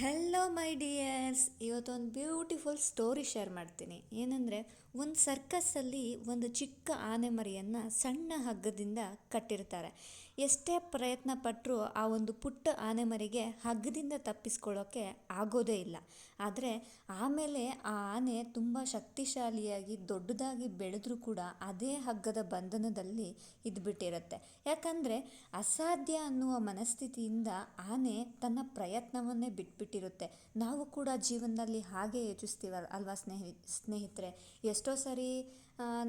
Hello my dears ಇವತ್ತೊಂದು beautiful story share ಮಾಡ್ತೀನಿ. ಏನಂದರೆ ಒಂದು ಸರ್ಕಸ್ಸಲ್ಲಿ ಒಂದು ಚಿಕ್ಕ ಆನೆ ಮರಿಯನ್ನು ಸಣ್ಣ ಹಗ್ಗದಿಂದ ಕಟ್ಟಿರ್ತಾರೆ. ಎಷ್ಟೇ ಪ್ರಯತ್ನ ಪಟ್ಟರೂ ಆ ಒಂದು ಪುಟ್ಟ ಆನೆ ಮರಿಗೆ ಹಗ್ಗದಿಂದ ತಪ್ಪಿಸ್ಕೊಳ್ಳೋಕ್ಕೆ ಆಗೋದೇ ಇಲ್ಲ. ಆದರೆ ಆಮೇಲೆ ಆ ಆನೆ ತುಂಬ ಶಕ್ತಿಶಾಲಿಯಾಗಿ ದೊಡ್ಡದಾಗಿ ಬೆಳೆದರೂ ಕೂಡ ಅದೇ ಹಗ್ಗದ ಬಂಧನದಲ್ಲಿ ಇದ್ಬಿಟ್ಟಿರುತ್ತೆ ಯಾಕಂದರೆ ಅಸಾಧ್ಯ ಅನ್ನುವ ಮನಸ್ಥಿತಿಯಿಂದ ಆನೆ ತನ್ನ ಪ್ರಯತ್ನವನ್ನೇ ಬಿಟ್ಬಿಟ್ಟಿರುತ್ತೆ. ನಾವು ಕೂಡ ಜೀವನದಲ್ಲಿ ಹಾಗೆ ಯೋಚಿಸ್ತೀವಲ್ಲ ಅಲ್ವಾ ಸ್ನೇಹಿ, ಸ್ನೇಹಿತರೆ? ಎಷ್ಟೋ ಸರಿ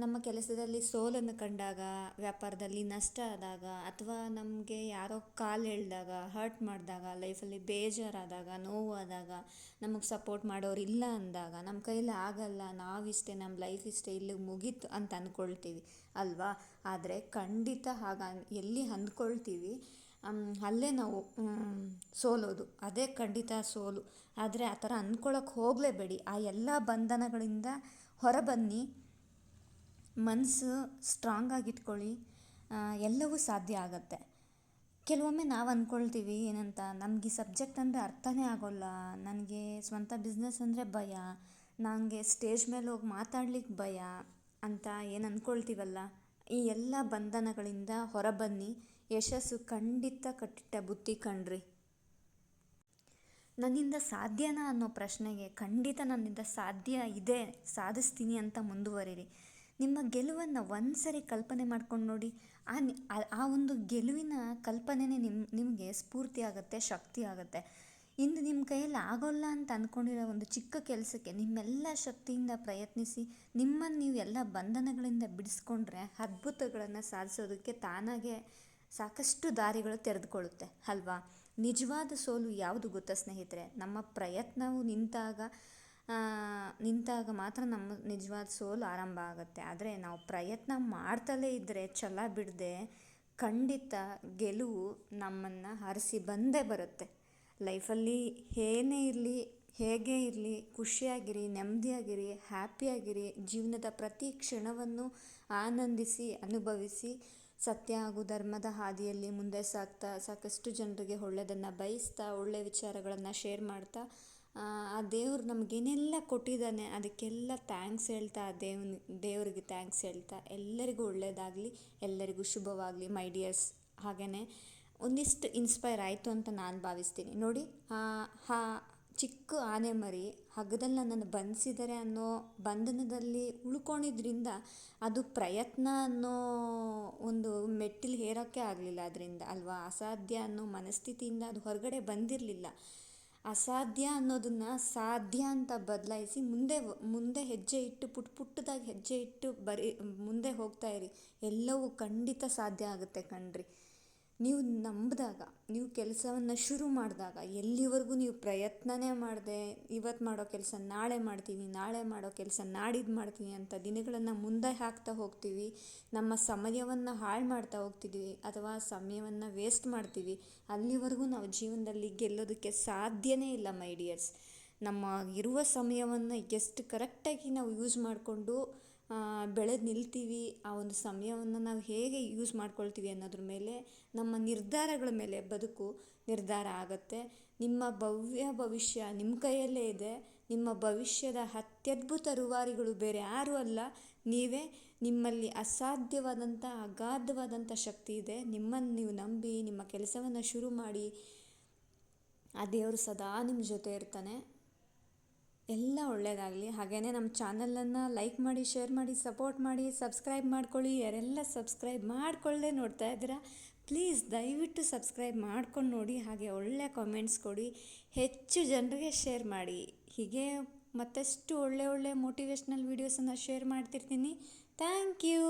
ನಮ್ಮ ಕೆಲಸದಲ್ಲಿ ಸೋಲನ್ನು ಕಂಡಾಗ, ವ್ಯಾಪಾರದಲ್ಲಿ ನಷ್ಟ ಆದಾಗ ಅಥವಾ ನಮಗೆ ಯಾರೋ ಕಾಲು ಎಳೆದಾಗ ಹರ್ಟ್ ಮಾಡಿದಾಗ ಲೈಫಲ್ಲಿ ಬೇಜಾರಾದಾಗ, ನೋವಾದಾಗ, ನಮಗೆ ಸಪೋರ್ಟ್ ಮಾಡೋರು ಇಲ್ಲ ಅಂದಾಗ ನಮ್ಮ ಕೈಯಲ್ಲಿ ಆಗಲ್ಲ, ನಾವಿಷ್ಟೇ ನಮ್ಮ ಲೈಫ್ ಇಷ್ಟೇ ಇಲ್ಲಿ ಮುಗೀತು ಅಂತ ಅಂದ್ಕೊಳ್ತೀವಿ ಅಲ್ವಾ? ಆದರೆ ಖಂಡಿತ ಹಾಗ ಎಲ್ಲಿ ಅಂದ್ಕೊಳ್ತೀವಿ ಅಲ್ಲೇ ನಾವು ಸೋಲೋದು. ಅದೇ ಖಂಡಿತ ಸೋಲು. ಆದರೆ ಆ ಥರ ಅಂದ್ಕೊಳಕ್ಕೆ ಹೋಗಲೇಬೇಡಿ. ಆ ಎಲ್ಲ ಬಂಧನಗಳಿಂದ ಹೊರಬನ್ನಿ ಮನಸ್ಸು ಸ್ಟ್ರಾಂಗ್ ಇಟ್ಕೊಳ್ಳಿ ಎಲ್ಲವೂ ಸಾಧ್ಯ ಆಗುತ್ತೆ. ಕೆಲವೊಮ್ಮೆ ನಾವು ಅಂದ್ಕೊಳ್ತೀವಿ ಏನಂತ, ನಮ್ಗೆ ಈ ಸಬ್ಜೆಕ್ಟ್ ಅಂದರೆ ಅರ್ಥನೇ ಆಗೋಲ್ಲ, ನನಗೆ ಸ್ವಂತ ಬಿಸ್ನೆಸ್ ಅಂದರೆ ಭಯ ನನಗೆ ಸ್ಟೇಜ್ ಮೇಲೆ ಹೋಗಿ ಮಾತಾಡ್ಲಿಕ್ಕೆ ಭಯ ಅಂತ ಏನು ಅಂದ್ಕೊಳ್ತೀವಲ್ಲ ಈ ಎಲ್ಲ ಬಂಧನಗಳಿಂದ ಹೊರಬನ್ನಿ, ಯಶಸ್ಸು ಖಂಡಿತ ಕಟ್ಟಿಟ್ಟ ಬುತ್ತಿ ಕಣ್ರಿ ನನ್ನಿಂದ ಸಾಧ್ಯನಾ ಅನ್ನೋ ಪ್ರಶ್ನೆಗೆ ಖಂಡಿತ ನನ್ನಿಂದ ಸಾಧ್ಯ ಇದೆ, ಸಾಧಿಸ್ತೀನಿ ಅಂತ ಮುಂದುವರಿರಿ. ನಿಮ್ಮ ಗೆಲುವನ್ನು ಒಂದು ಸರಿ ಕಲ್ಪನೆ ಮಾಡ್ಕೊಂಡು ನೋಡಿ. ಆ ಆ ಒಂದು ಗೆಲುವಿನ ಕಲ್ಪನೆನೇ ನಿಮ್ಮ ನಿಮಗೆ ಸ್ಫೂರ್ತಿ ಆಗುತ್ತೆ, ಶಕ್ತಿ ಆಗುತ್ತೆ. ಇಂದು ನಿಮ್ಮ ಕೈಯಲ್ಲಿ ಆಗೋಲ್ಲ ಅಂತ ಅಂದ್ಕೊಂಡಿರೋ ಒಂದು ಚಿಕ್ಕ ಕೆಲಸಕ್ಕೆ ನಿಮ್ಮೆಲ್ಲ ಶಕ್ತಿಯಿಂದ ಪ್ರಯತ್ನಿಸಿ, ನಿಮ್ಮನ್ನು ನೀವು ಎಲ್ಲ ಬಂಧನಗಳಿಂದ ಬಿಡಿಸ್ಕೊಂಡ್ರೆ ಅದ್ಭುತಗಳನ್ನು ಸಾಧಿಸೋದಕ್ಕೆ ತಾನಾಗೆ ಸಾಕಷ್ಟು ದಾರಿಗಳು ತೆರೆದುಕೊಳ್ಳುತ್ತೆ, ಅಲ್ವಾ? ನಿಜವಾದ ಸೋಲು ಯಾವುದು ಗೊತ್ತಾ ಸ್ನೇಹಿತರೆ? ನಮ್ಮ ಪ್ರಯತ್ನವು ನಿಂತಾಗ ನಿಂತಾಗ ಮಾತ್ರ ನಮ್ಮ ನಿಜವಾದ ಸೋಲು ಆರಂಭ ಆಗುತ್ತೆ. ಆದರೆ ನಾವು ಪ್ರಯತ್ನ ಮಾಡ್ತಲೇ ಇದ್ದರೆ ಛಲ ಬಿಡದೆ ಖಂಡಿತ ಗೆಲುವು ನಮ್ಮನ್ನು ಹರಿಸಿ ಬಂದೇ ಬರುತ್ತೆ. ಲೈಫಲ್ಲಿ ಏನೇ ಇರಲಿ, ಹೇಗೆ ಇರಲಿ, ಖುಷಿಯಾಗಿರಿ, ನೆಮ್ಮದಿಯಾಗಿರಿ, ಹ್ಯಾಪಿಯಾಗಿರಿ, ಜೀವನದ ಪ್ರತಿ ಕ್ಷಣವನ್ನು ಆನಂದಿಸಿ, ಅನುಭವಿಸಿ ಸತ್ಯ ಹಾಗೂ ಧರ್ಮದ ಹಾದಿಯಲ್ಲಿ ಮುಂದೆ ಸಾಗ್ತಾ ಸಾಕಷ್ಟು ಜನರಿಗೆ ಒಳ್ಳೆಯದನ್ನು ಬಯಸ್ತಾ ಒಳ್ಳೆಯ ವಿಚಾರಗಳನ್ನು ಶೇರ್ ಮಾಡ್ತಾ, ಆ ದೇವ್ರು ನಮಗೇನೆಲ್ಲ ಕೊಟ್ಟಿದ್ದಾನೆ, ಅದಕ್ಕೆಲ್ಲ ಥ್ಯಾಂಕ್ಸ್ ಹೇಳ್ತಾ ಆ ದೇವ್ನ, ದೇವರಿಗೆ ಥ್ಯಾಂಕ್ಸ್ ಹೇಳ್ತಾ, ಎಲ್ಲರಿಗೂ ಒಳ್ಳೆಯದಾಗಲಿ ಎಲ್ಲರಿಗೂ ಶುಭವಾಗಲಿ ಮೈ ಡಿಯರ್ಸ್ ಹಾಗೆಯೇ ಒಂದಿಷ್ಟು ಇನ್ಸ್ಪೈರ್ ಆಯಿತು ಅಂತ ನಾನು ಭಾವಿಸ್ತೀನಿ. ನೋಡಿ, ಆ ಚಿಕ್ಕ ಆನೆ ಮರಿ ಹಗ್ಗದಲ್ಲಿ ನನ್ನನ್ನು ಬಂಧಿಸಿದರೆ ಅನ್ನೋ ಬಂಧನದಲ್ಲಿ ಉಳ್ಕೊಂಡಿದ್ರಿಂದ ಅದು ಪ್ರಯತ್ನ ಅನ್ನೋ ಒಂದು ಮೆಟ್ಟಿಲು ಹೇರೋಕ್ಕೆ ಆಗಲಿಲ್ಲ ಅದರಿಂದ, ಅಲ್ವಾ? ಅಸಾಧ್ಯ ಅನ್ನೋ ಮನಸ್ಥಿತಿಯಿಂದ ಅದು ಹೊರಗಡೆ ಬಂದಿರಲಿಲ್ಲ. ಅಸಾಧ್ಯ ಅನ್ನೋದನ್ನು ಸಾಧ್ಯ ಅಂತ ಬದಲಾಯಿಸಿ ಮುಂದೆ ಮುಂದೆ ಹೆಜ್ಜೆ ಇಟ್ಟು ಪುಟ್ಟ ಪುಟ್ಟದಾಗಿ ಹೆಜ್ಜೆ ಇಟ್ಟು ಬರೀ, ಮುಂದೆ ಹೋಗ್ತಾ ಇರಿ. ಎಲ್ಲವೂ ಖಂಡಿತ ಸಾಧ್ಯ ಆಗುತ್ತೆ ಕಣ್ರಿ. ನೀವು ನಂಬಿದಾಗ, ನೀವು ಕೆಲಸವನ್ನು ಶುರು ಮಾಡಿದಾಗ, ಎಲ್ಲಿವರೆಗೂ ನೀವು ಪ್ರಯತ್ನನೇ ಮಾಡದೆ ಇವತ್ತು ಮಾಡೋ ಕೆಲಸ ನಾಳೆ ಮಾಡ್ತೀನಿ, ನಾಳೆ ಮಾಡೋ ಕೆಲಸ ನಾಡಿದ್ದು ಮಾಡ್ತೀನಿ ಅಂತ ದಿನಗಳನ್ನು ಮುಂದೆ ಹಾಕ್ತಾ ಹೋಗ್ತೀವಿ, ನಮ್ಮ ಸಮಯವನ್ನು ಹಾಳು ಮಾಡ್ತಾ ಹೋಗ್ತಿದ್ದೀವಿ ಅಥವಾ ಸಮಯವನ್ನು ವೇಸ್ಟ್ ಮಾಡ್ತೀವಿ, ಅಲ್ಲಿವರೆಗೂ ನಾವು ಜೀವನದಲ್ಲಿ ಗೆಲ್ಲೋದಕ್ಕೆ ಸಾಧ್ಯನೇ ಇಲ್ಲ ಮೈ ಡಿಯರ್ಸ್ ನಮ್ಮ ಇರುವ ಸಮಯವನ್ನು ಎಷ್ಟು ಕರೆಕ್ಟಾಗಿ ನಾವು ಯೂಸ್ ಮಾಡಿಕೊಂಡು ಬೆಳೆದು ನಿಲ್ತೀವಿ, ಆ ಒಂದು ಸಮಯವನ್ನು ನಾವು ಹೇಗೆ ಯೂಸ್ ಮಾಡ್ಕೊಳ್ತೀವಿ ಅನ್ನೋದ್ರ ಮೇಲೆ, ನಮ್ಮ ನಿರ್ಧಾರಗಳ ಮೇಲೆ ಬದುಕು ನಿರ್ಧಾರ ಆಗುತ್ತೆ. ನಿಮ್ಮ ಭವ್ಯ ಭವಿಷ್ಯ ನಿಮ್ಮ ಕೈಯಲ್ಲೇ ಇದೆ. ನಿಮ್ಮ ಭವಿಷ್ಯದ ಅತ್ಯದ್ಭುತ ರೂವಾರಿಗಳು ಬೇರೆ ಯಾರೂ ಅಲ್ಲ. ನೀವೇ ನಿಮ್ಮಲ್ಲಿ ಅಸಾಧ್ಯವಾದಂಥ ಅಗಾಧವಾದಂಥ ಶಕ್ತಿ ಇದೆ. ನಿಮ್ಮನ್ನು ನೀವು ನಂಬಿ, ನಿಮ್ಮ ಕೆಲಸವನ್ನು ಶುರು ಮಾಡಿ, ಆ ದೇವರು ಸದಾ ನಿಮ್ಮ ಜೊತೆ ಇರ್ತಾನೆ. ಎಲ್ಲ ಒಳ್ಳೆಯದಾಗಲಿ ಹಾಗೆಯೇ ನಮ್ಮ ಚಾನಲನ್ನು ಲೈಕ್ ಮಾಡಿ, ಶೇರ್ ಮಾಡಿ, ಸಪೋರ್ಟ್ ಮಾಡಿ, ಸಬ್ಸ್ಕ್ರೈಬ್ ಮಾಡ್ಕೊಳ್ಳಿ. ಯಾರೆಲ್ಲ ಸಬ್ಸ್ಕ್ರೈಬ್ ಮಾಡಿಕೊಳ್ಳೇ ನೋಡ್ತಾ ಇದ್ದೀರಾ, ಪ್ಲೀಸ್ ದಯವಿಟ್ಟು ಸಬ್ಸ್ಕ್ರೈಬ್ ಮಾಡ್ಕೊಂಡು ನೋಡಿ. ಹಾಗೆ ಒಳ್ಳೆಯ ಕಾಮೆಂಟ್ಸ್ ಕೊಡಿ. ಹೆಚ್ಚು ಜನರಿಗೆ ಶೇರ್ ಮಾಡಿ. ಹೀಗೆ ಮತ್ತಷ್ಟು ಒಳ್ಳೆ ಒಳ್ಳೆ ಮೋಟಿವೇಶ್ನಲ್ ವೀಡಿಯೋಸನ್ನು ಶೇರ್ ಮಾಡ್ತಿರ್ತೀನಿ. Thank you